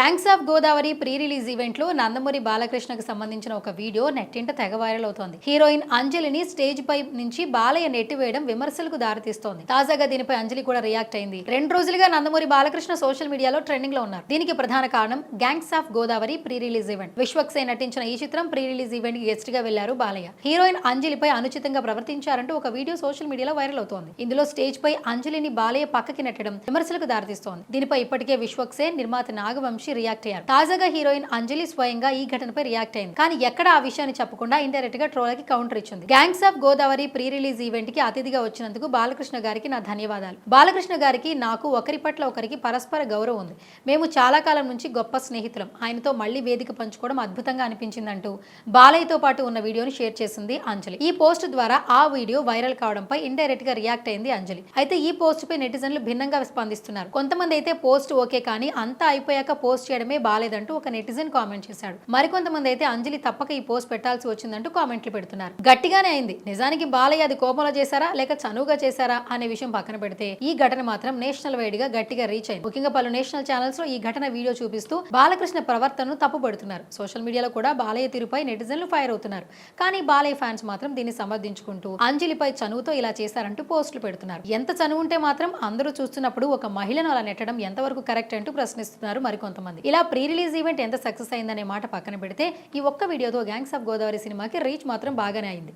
Gangs of Godavari pre release ఈవెంట్లో నందమూరి బాలకృష్ణకు సంబంధించిన ఒక వీడియో నెట్టింట తెగ వైరల్ అవుతోంది. హీరోయిన్ అంజలిని స్టేజ్ పై నుంచి బాలయ్య నెట్టివేయడం విమర్శలకు దారితీస్తోంది. తాజాగా దీనిపై అంజలి కూడా రియాక్ట్ అయింది. రెండు రోజులుగా నందమూరి బాలకృష్ణ సోషల్ మీడియాలో ట్రెండింగ్లో ఉన్నారు. దీనికి ప్రధాన కారణం gangs of Godavari pre release event Vishwaksen నటించిన ఈ చిత్రం ప్రీ రిలీజ్ ఈవెంట్కి గెస్ట్గా వెళ్ళారు బాలయ్య. హీరోయిన్ అంజలిపై అనుచితంగా ప్రవర్తించారంటూ ఒక వీడియో సోషల్ మీడియాలో వైరల్ అవుతోంది. ఇందులో స్టేజ్ పై అంజలిని బాలయ్య పక్కకి నెట్టడం విమర్శలకు దారితీస్తోంది. దీనిపై ఇప్పటికే విశ్వక్సే నిర్మాత నాగవంశి రియాక్ట్ అయ్యారు. తాజాగా హీరోయిన్ అంజలి స్వయంగా ఈ ఘటనపై రియాక్ట్ అయింది. కానీ ఎక్కడ ఆ విషయాన్ని చెప్పకుండా ఇండైరెక్ట్గా ట్రోల్కి కౌంటర్ ఇచ్చింది. Gangs of Godavari pre release ఈవెంట్కి అతిథిగా వచ్చినందుకు బాలకృష్ణ గారికి నా ధన్యవాదాలు. బాలకృష్ణ గారికి నాకు ఒకరి పట్ల ఒకరికి పరస్పర గౌరవం ఉంది. మేము చాలా కాలం నుంచి గొప్ప స్నేహితులం. ఆయనతో మళ్ళీ వేదిక పంచుకోవడం అద్భుతంగా అనిపించిందంటూ బాలయ్యతో పాటు ఉన్న వీడియోని షేర్ చేసింది అంజలి. ఈ పోస్ట్ ద్వారా ఆ వీడియో వైరల్ కావడంపై ఇండైరెక్ట్గా రియాక్ట్ అయింది అంజలి. అయితే ఈ పోస్ట్ పై నెటిజన్లు భిన్నంగా స్పందిస్తున్నారు. కొంతమంది అయితే పోస్ట్ ఓకే కానీ అంతా అయిపోయాక పోస్ట్ పోస్ట్ చేయడమే బాలేదంటూ ఒక నెటిజన్ కామెంట్ చేశాడు. మరికొంతమంది అయితే అంజలి తప్పక ఈ పోస్ట్ పెట్టాల్సి వచ్చిందంటూ కామెంట్లు పెడుతున్నారు. గట్టిగానే అయింది. నిజానికి బాలయ్య అది కోపంలో చేశారా? లేక చనువుగా చేశారా? అనే విషయం పక్కన పెడితే ఈ ఘటన మాత్రం నేషనల్ వైడ్గా గట్టిగా రీచ్ అయింది. ముఖ్యంగా పలు నేషనల్ ఛానల్స్లో ఈ ఘటన వీడియో చూపిస్తూ బాలకృష్ణ ప్రవర్తనను తప్పుపడుతున్నారు సోషల్ మీడియాలో కూడా బాలయ్య తీరుపై నెటిజన్లు ఫైర్ అవుతున్నారు. కానీ బాలయ్య ఫ్యాన్స్ మాత్రం దీన్ని సమర్థించుకుంటూ అంజలిపై చనువుతో ఇలా చేశారంటూ పోస్టులు పెడుతున్నారు. ఎంత చనువు ఉంటే మాత్రం అందరూ చూస్తున్నప్పుడు ఒక మహిళను అలా నెట్టడం ఎంతవరకు కరెక్ట్ అంటూ ప్రశ్నిస్తున్నారు మరికొంత మరికొంతమంది ఇలా ప్రీ రిలీజ్ ఈవెంట్ ఎంత సక్సెస్ అయిందనే మాట పక్కన పెడితే ఈ ఒక్క వీడియోతో గ్యాంగ్స్ ఆఫ్ గోదావరి సినిమాకి రీచ్ మాత్రం బాగానే అయింది.